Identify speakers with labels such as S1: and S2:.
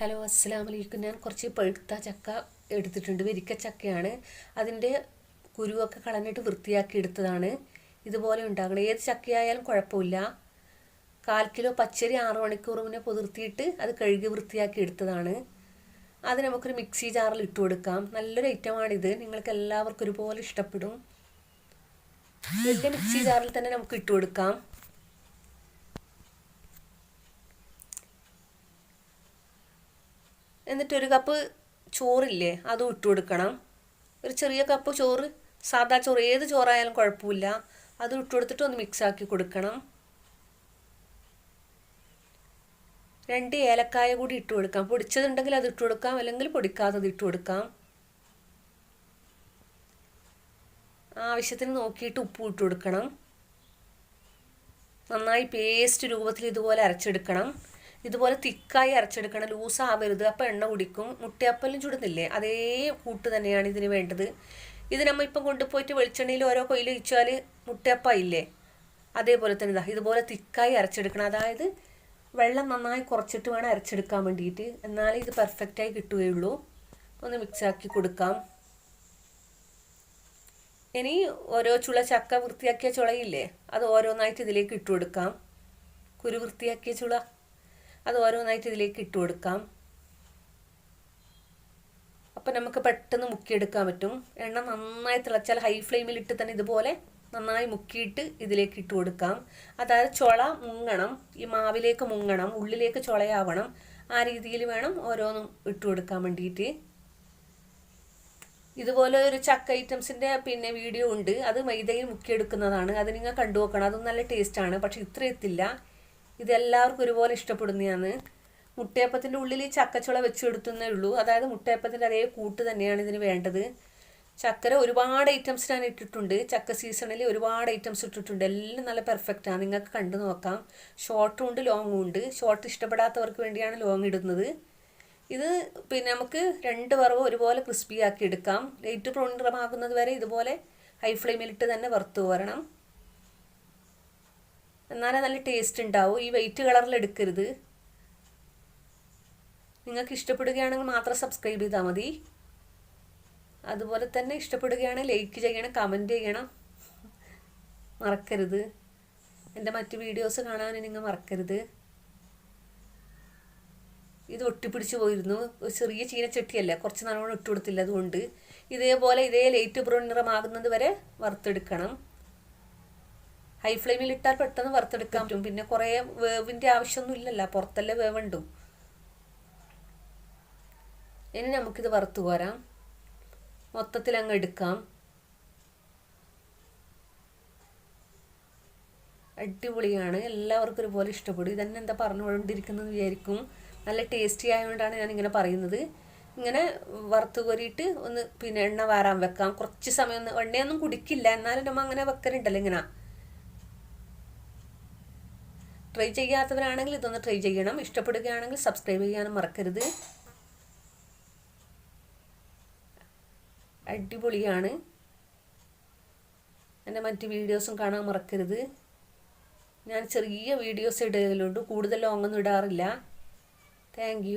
S1: Hello അസ്സാം വലൈക്കും ഞാൻ കുറച്ച് പഴുത്ത ചക്ക എടുത്തിട്ടുണ്ട്. വെരിക്ക ചക്കയാണ്. അതിന്റെ കുരുവൊക്കെ കളഞ്ഞിട്ട് വൃത്തിയാക്കി എടുത്തതാണ്. ഇതുപോലെ ഉണ്ടാകണം ഏത് ചക്കയായാലും കുഴപ്പമില്ല. കാൽ കിലോ പച്ചരി ആറ് മണിക്കൂർ മുന്നേ പുതിർത്തിയിട്ട് അത് കഴുകി വൃത്തിയാക്കി എടുത്തതാണ്. അത് നമുക്കൊരു മിക്സി ജാറിൽ ഇട്ട് കൊടുക്കാം. നല്ലൊരു ഐറ്റമാണിത്. നിങ്ങൾക്ക് എല്ലാവർക്കും ഒരുപോലെ ഇഷ്ടപ്പെടും. വലിയ മിക്സി ജാറിൽ തന്നെ നമുക്ക് ഇട്ട് കൊടുക്കാം. എന്നിട്ട് ഒരു കപ്പ് ചോറില്ലേ അതും ഇട്ട് കൊടുക്കണം. ഒരു ചെറിയ കപ്പ് ചോറ് സാധാ ചോറ് ഏത് ചോറായാലും കുഴപ്പമില്ല. അത് ഇട്ട് കൊടുത്തിട്ട് ഒന്ന് മിക്സ് ആക്കി കൊടുക്കണം. രണ്ട് ഏലക്കായ കൂടി ഇട്ട് കൊടുക്കാം. പൊടിച്ചതുണ്ടെങ്കിൽ അത് ഇട്ട് കൊടുക്കാം. അല്ലെങ്കിൽ പൊടിക്കാത്തത് ഇട്ട് കൊടുക്കാം. ആവശ്യത്തിന് നോക്കിയിട്ട് ഉപ്പ് ഇട്ട് കൊടുക്കണം. നന്നായി പേസ്റ്റ് രൂപത്തിൽ ഇതുപോലെ അരച്ചെടുക്കണം. ഇതുപോലെ തിക്കായി അരച്ചെടുക്കണം ലൂസ് ആവരുത് അപ്പോൾ എണ്ണ കുടിക്കും മുട്ടയപ്പലും ചുടുന്നില്ലേ? അതേ കൂട്ട് തന്നെയാണ് ഇതിന് വേണ്ടത്. ഇത് നമ്മൾ ഇപ്പം കൊണ്ടുപോയിട്ട് വെളിച്ചെണ്ണയിൽ ഓരോ കൊയിൽ വെച്ചാൽ മുട്ടയപ്പയില്ലേ? അതേപോലെ തന്നെ ഇതാ ഇതുപോലെ തിക്കായി അരച്ചെടുക്കണം. അതായത് വെള്ളം നന്നായി കുറച്ചിട്ട് വേണം അരച്ചെടുക്കാൻ വേണ്ടിയിട്ട്. എന്നാലേ ഇത് പെർഫെക്റ്റായി കിട്ടുകയുള്ളൂ. ഒന്ന് മിക്സാക്കി കൊടുക്കാം. ഇനി ഓരോ ചുള ചക്ക വൃത്തിയാക്കിയ ചുളയില്ലേ? അത് ഓരോന്നായിട്ട് ഇതിലേക്ക് ഇട്ട് കൊടുക്കാം. കുരു വൃത്തിയാക്കിയ ചുള. അത് ഓരോന്നായിട്ട് ഇതിലേക്ക് ഇട്ട് കൊടുക്കാം. അപ്പം നമുക്ക് പെട്ടെന്ന് മുക്കിയെടുക്കാൻ പറ്റും. എണ്ണ നന്നായി തിളച്ചാൽ ഹൈ ഫ്ലെയിമിൽ ഇട്ട് തന്നെ ഇതുപോലെ നന്നായി മുക്കിയിട്ട് ഇതിലേക്ക് ഇട്ട് കൊടുക്കാം. അതായത് ചുള മുങ്ങണം. ഈ മാവിലേക്ക് മുങ്ങണം. ഉള്ളിലേക്ക് ചുളയാവണം. ആ രീതിയിൽ വേണം ഓരോന്നും ഇട്ട് കൊടുക്കാൻ വേണ്ടിയിട്ട്. ഇതുപോലെ ഒരു ചക്ക ഐറ്റംസിന്റെ പിന്നെ വീഡിയോ ഉണ്ട്. അത് മൈദയിൽ മുക്കിയെടുക്കുന്നതാണ്. അത് നിങ്ങൾ കണ്ടു നോക്കണം. അതും നല്ല ടേസ്റ്റാണ് പക്ഷെ ഇത്ര എത്തില്ല. ഇതെല്ലാവർക്കും ഒരുപോലെ ഇഷ്ടപ്പെടുന്നതാണ്. മുട്ടയപ്പത്തിന്റെ ഉള്ളിൽ ഈ ചക്കച്ചുള വെച്ചെടുത്തുന്നേ ഉള്ളൂ. അതായത് മുട്ടയപ്പത്തിന്റെ അതേ കൂട്ട് തന്നെയാണ് ഇതിന് വേണ്ടത്. ചക്കര ഒരുപാട് ഐറ്റംസ് ഞാൻ ഇട്ടിട്ടുണ്ട്. ചക്ക സീസണിൽ ഒരുപാട് ഐറ്റംസ് ഇട്ടിട്ടുണ്ട്. എല്ലാം നല്ല പെർഫെക്റ്റാണ് നിങ്ങൾക്ക് കണ്ടു നോക്കാം. ഷോർട്ടും ഉണ്ട് ലോങ്ങും ഉണ്ട്. ഷോർട്ട് ഇഷ്ടപ്പെടാത്തവർക്ക് വേണ്ടിയാണ് ലോങ് ഇടുന്നത്. ഇത് പിന്നെ നമുക്ക് രണ്ട് വറവ് ഒരുപോലെ ക്രിസ്പി ആക്കി എടുക്കാം. ലൈറ്റ് ബ്രൗൺ നിറമാകുന്നത് വരെ ഇതുപോലെ ഹൈ ഫ്ലെയിമിലിട്ട് തന്നെ വറുത്ത് വരണം. എന്നാലേ നല്ല ടേസ്റ്റ് ഉണ്ടാവും ഈ വെയിറ്റ് കളറിൽ എടുക്കരുത്. നിങ്ങൾക്ക് ഇഷ്ടപ്പെടുകയാണെങ്കിൽ മാത്രം സബ്സ്ക്രൈബ് ചെയ്താൽ മതി. അതുപോലെ തന്നെ ഇഷ്ടപ്പെടുകയാണെങ്കിൽ ലൈക്ക് ചെയ്യണം കമന്റ് ചെയ്യണം. മറക്കരുത്. എന്റെ മറ്റ് വീഡിയോസ് കാണാൻ നിങ്ങൾ മറക്കരുത്. ഇത് ഒട്ടിപ്പിടിച്ച് പോയിരുന്നു. ഒരു ചെറിയ ചീനച്ചട്ടിയല്ല? കുറച്ച് നല്ലോണം ഇട്ട് കൊടുത്തില്ല അതുകൊണ്ട്. ഇതേപോലെ ഇതേ ലൈറ്റ് ബ്രൗൺ നിറമാകുന്നത് വരെ വറുത്തെടുക്കണം. ഹൈ ഫ്ലെയിമിൽ ഇട്ടാൽ പെട്ടെന്ന് വറുത്തെടുക്കാൻ പറ്റും. പിന്നെ കുറേ വേവിന്റെ ആവശ്യമൊന്നും ഇല്ലല്ലോ പുറത്തല്ലേ വേവുണ്ടു ഇനി നമുക്കിത് വറുത്ത് പോരാം മൊത്തത്തിൽ അങ്ങ് എടുക്കാം. അടിപൊളിയാണ്. എല്ലാവർക്കും ഒരുപോലെ ഇഷ്ടപ്പെടും. ഇതന്നെ എന്താ പറഞ്ഞുകൊണ്ടിരിക്കുന്നത് വിചാരിക്കും. നല്ല ടേസ്റ്റി ആയതുകൊണ്ടാണ് ഞാൻ ഇങ്ങനെ പറയുന്നത്. ഇങ്ങനെ വറുത്ത് കോരിയിട്ട് ഒന്ന് പിന്നെ എണ്ണ വാരാൻ വെക്കാം. കുറച്ച് സമയം ഒന്ന് എണ്ണയൊന്നും കുടിക്കില്ല. എന്നാലും നമ്മൾ അങ്ങനെ വെക്കലുണ്ടല്ലോ ഇങ്ങനെ. ട്രൈ ചെയ്യാത്തവരാണെങ്കിൽ ഇതൊന്ന് ട്രൈ ചെയ്യണം. ഇഷ്ടപ്പെടുകയാണെങ്കിൽ സബ്സ്ക്രൈബ് ചെയ്യാനും മറക്കരുത്. അടിപൊളിയാണ്. എന്റെ മറ്റ് വീഡിയോസും കാണാൻ മറക്കരുത്. ഞാൻ ചെറിയ വീഡിയോസ് ഇടലുണ്ട്. കൂടുതൽ ലോങ്ങൊന്നും ഇടാറില്ല. താങ്ക്